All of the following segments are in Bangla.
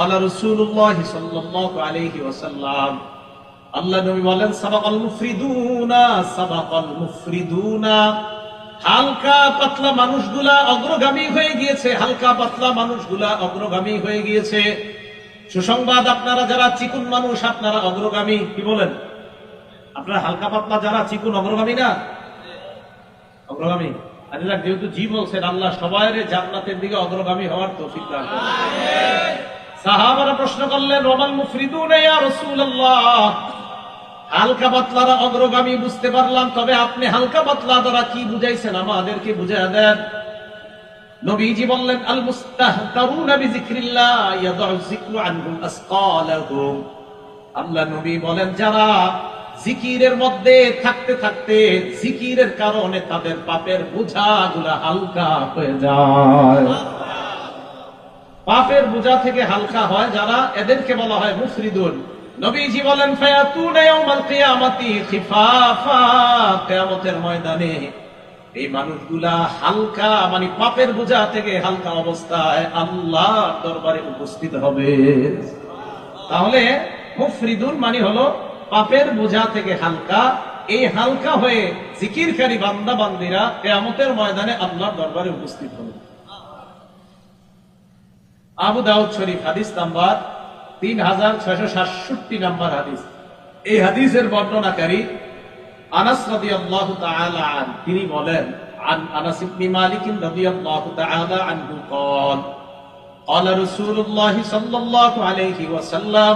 আল্লাহ রসুল্লাহ সাল্লাল্লাহু আলাইহি ওয়াসাল্লাম আল্লাহ নবী বলেন, সাবাকাল মুফরিদুনা সাবাকাল মুফরিদুনা। হালকা পাতলা মানুষগুলা অগ্রগামী হয়ে গিয়েছে, হালকা পাতলা মানুষগুলা অগ্রগামী হয়ে গিয়েছে। সুসংবাদ, আপনারা যারা চিকুন মানুষ, আপনারা অগ্রগামী, কি বলেন? আপনারা হালকা পাতলা যারা চিকুন, অগ্রগামী না? অগ্রগামী। আল্লাহ যেহেতু জি বলছেন, আল্লাহ সবাই জান্নাতের দিকে অগ্রগামী হওয়ার তো সিদ্ধান্ত সাহাবারা প্রশ্ন করলেন রমাল মুফরিদুন ইয়া রাসূলুল্লাহ? হালকা পাতলারা অগ্রগামী, বুঝতে পারলাম, তবে আপনি হালকা পাতলা দ্বারা কি বুঝাইছেন? আমাদেরকে বুঝায় দেন। নবীজি বললেন, আল মুস্তাহতারুনা আনহুম আসকালাহুম। আল্লাহ নবী বলেন, যারা জিকিরের মধ্যে থাকতে থাকতে জিকিরের কারণে তাদের পাপের বোঝাগুলা হালকা হয়ে যায়। পাপের বোঝা থেকে হালকা হয় যারা, এদেরকে বলা হয় মুফরিদুন। নবীজি বলেন ময়দানে এই মানুষগুলা হালকা মানে পাপের বোঝা থেকে হালকা অবস্থায় আল্লাহ দরবারে উপস্থিত হবে। তাহলে মুফরিদুন মানে হলো পাপের বোঝা থেকে হালকা। এই হালকা হয়ে জিকিরকারী বান্দা বান্দিরা কেয়ামতের ময়দানে আল্লাহর দরবারে উপস্থিত হবে। আবু দাউদ শরীফ হাদিস নাম্বার তিন হাজার ছয়শো সাতষট্টি নাম্বার হাদিস এই হাদিসের বর্ণনাকারী আনাস রাদিয়াল্লাহু তাআলা আন তিনি বলেন عن انس بن مالك رضي الله تعالى عنه قال قال رسول الله صلى الله عليه وسلم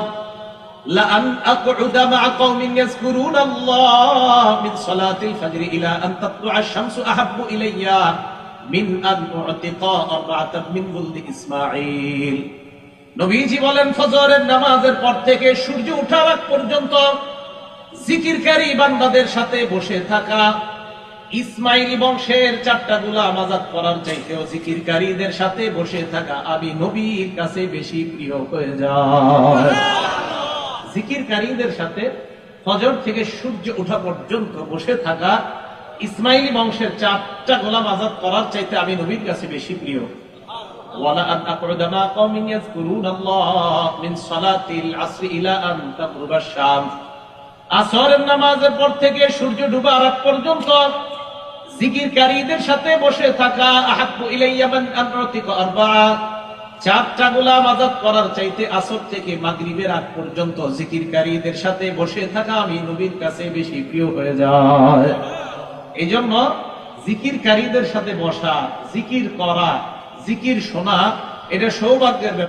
لأن أقعد مع قوم يذكرون الله من صلاة الفجر إلى أن تطلع الشمس أحب إلي মিন আন আরবাতান মিন বুলদি ইসমাঈল। নবীজি বলেন, ফজরের নামাজের পর থেকে সূর্য ওঠার পর্যন্ত জিকিরকারী বান্দাদের সাথে বসে থাকা। বংশের চারটা আজাদ করার চাইতেও জিকিরকারীদের সাথে বসে থাকা আমি নবীর কাছে বেশি প্রিয় হয়ে যায় জিকিরকারীদের সাথে ফজর থেকে সূর্য ওঠা পর্যন্ত বসে থাকা ইসমাইলি বংশের চারটা গোলাম আজাদ করার চাইতে আমি নবীর কাছে বেশি প্রিয়। সাথে বসে থাকা চারটা গোলাম আজাদ করার চাইতে আসর থেকে আগ পর্যন্ত জিকিরকারীদের সাথে বসে থাকা আমি নবীর কাছে বেশি প্রিয় হয়ে যায়। এই জন্য জিকিরকারীদের সাথে বসা জিকির করা জিকির শোনা এটা সৌভাগ্যের ব্যাপার।